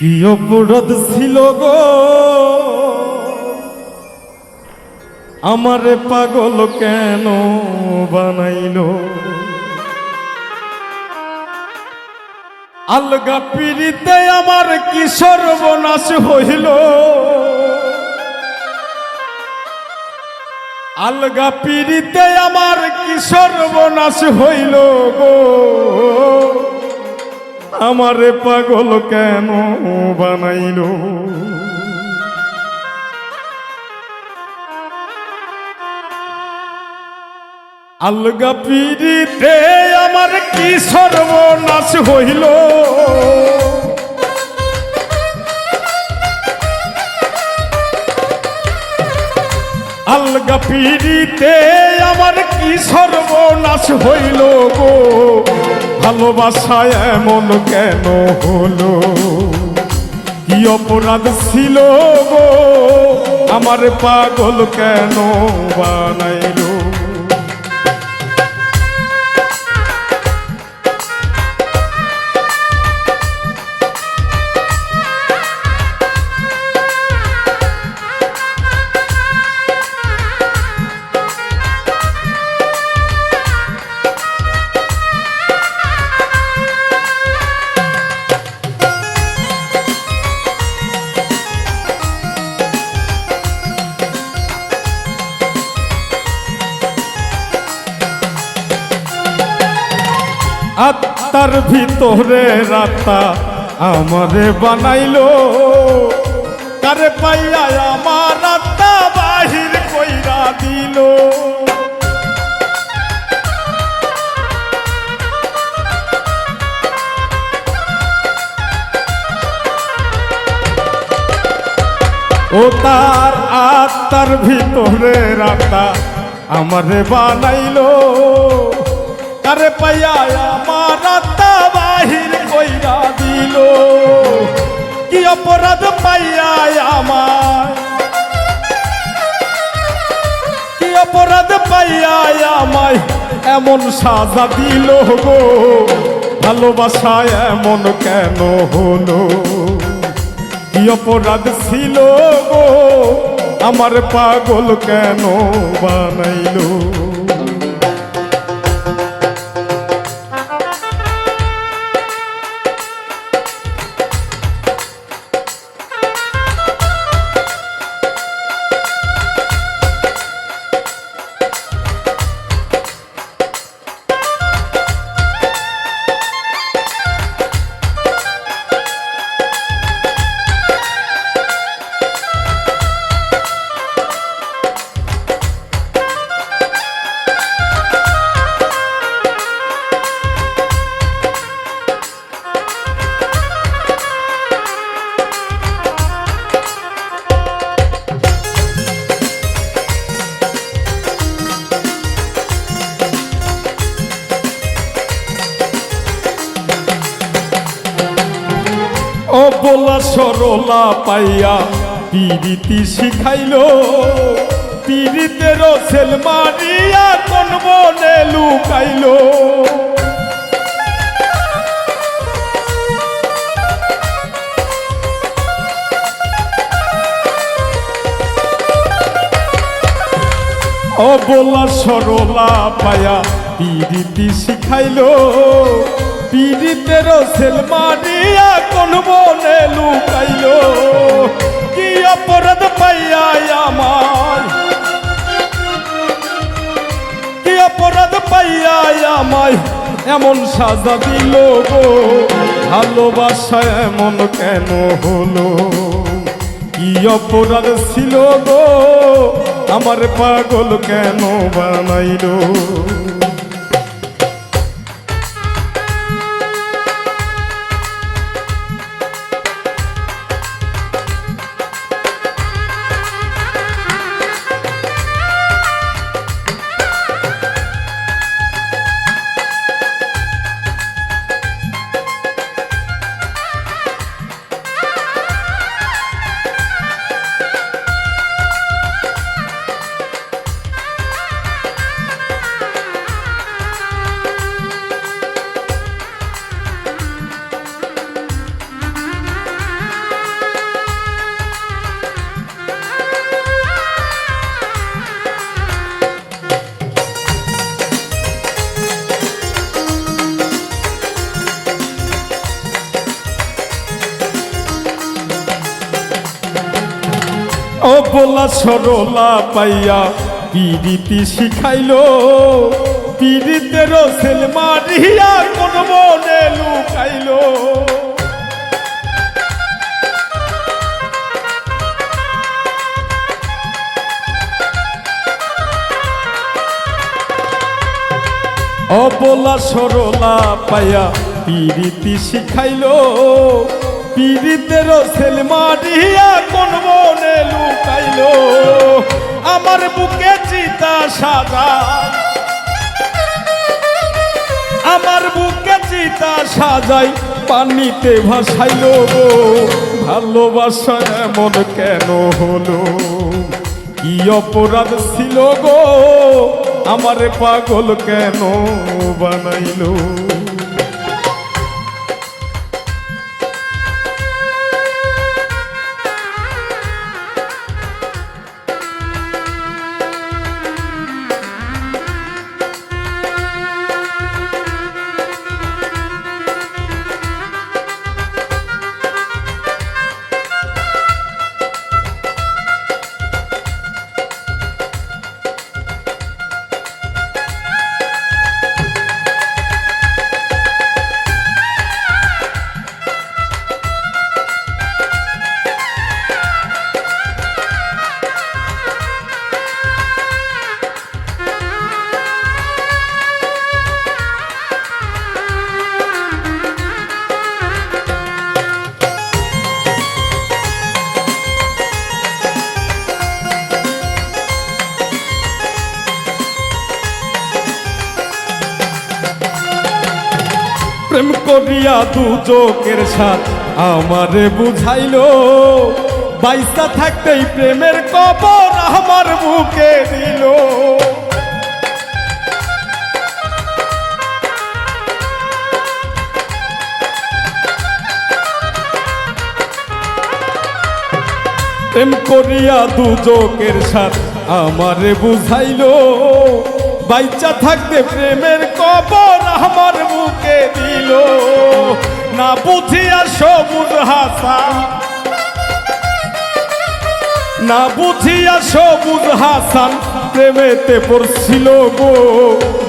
কি অপরাধ ছিল গো? আমারে পাগল কেন বানাইলো? আলগা পিড়িতে আমার কি সর্বনাশ হইল? আলগা পিড়িতে আমার কি সর্বনাশ হইল গো? আমারে পাগল কেন বানাইল? আলগা পিড়িতে আমার কি সর্বনাশ হইল? পিড়িতে আমার কি সর্বনাশ হইল গো? ভালোবাসায় এমন কেন হলো? কি অপরাধ ছিল গো? আমার পাগল কেন বানাইলো আত্মার ভিতরে রাতা আমারে বানাইলো। কারে পাইয়া আমার আত্মা বাহির কইরা দিল। ও তার আত্মার ভিতরে রাতা আমারে বানাইলো। কারে পাইয়া আমার আত্মা বাহির কইরা দিল। কি অপরাধ পাইয়া আমার কি অপরাধ পাইয়া আমায়? এমন সাজা দিল গো। ভালোবাসায় এমন কেন হলো? কি অপরাধ ছিল গো? আমার পাগল কেন বানাইলো? ও বলা সরলা পাইয়া পিরিতি শিখাইলো। পিরিতের সেল মারিয়া কোন বনে লুকাইলো। ও বলা সরলা পায়া পিরিতি শিখাইলো। পিরিতের সেল মারিয়া কোন বনে লুকাইলো? কি অপরাধ পাইয়া আমার কি অপরাধ পাইয়া আমায়? এমন সাজা দিল গো। ভালোবাসা এমন কেন হলো? কি অপরাধ ছিল গো? আমার পাগল কেন বানাইলো? অবলা সরলা পাইয়া পিরিতি শিখাইলো। পিরিতের সেল মারিয়া কোন মনে লুকাইলো। অবলা সরলা পাইয়া পিরিতি শিখাইলো। পিরিতের সেল মারিয়া কোন মনে লুকাইলো? আমার বুকে চিতা সাজা আমার বুকে চিতা সাজাই পানিতে ভাসাইলো ভালোবাসা এমন কেন হলো? কি অপরাধ ছিল গো? আমারে পাগল কেন বানাইলো? করিয়া দু চোখের সাথ আমারে বুঝাইলো। বাইসা থাকতেই প্রেমের কবর আমার বুকে দিল। প্রেম করিয়া দু চোখের সাথ আমারে বুঝাইলো। বাইচা থাকতে প্রেমের কবর আমার মুখে দিল। না বুঝিয়া সবুজ হাসা না বুঝিয়া সবুজ হাসান প্রেমেতে পড়ছিল গো।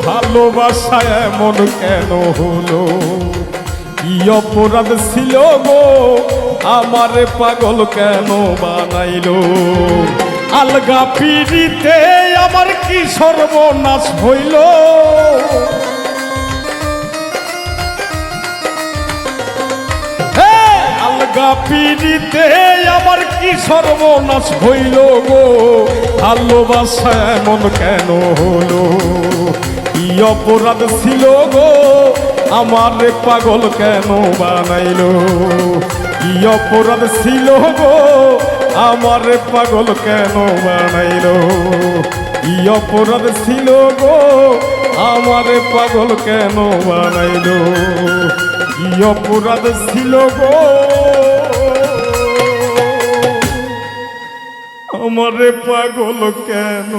ভালোবাসা এমন কেন হলো? কি অপরাধ ছিল গো? আমারে পাগল কেন বানাইলো? আলগা পিড়িতে আমার কি সর্বনাশ হইল? আলগা পিড়িতে আমার কি সর্বনাশ হইল গো? ভালোবাসা এমন কেন হলো? কি অপরাধ ছিল গো? আমার পাগল কেন বানাইলো? কি অপরাধ ছিল গো? আমার পাগল কেন বানাইল? ই অপরাধ ছিল গো? আমার পাগল কেন বানাইল? ই অপরাধ ছিল গো? আমার পাগল কেন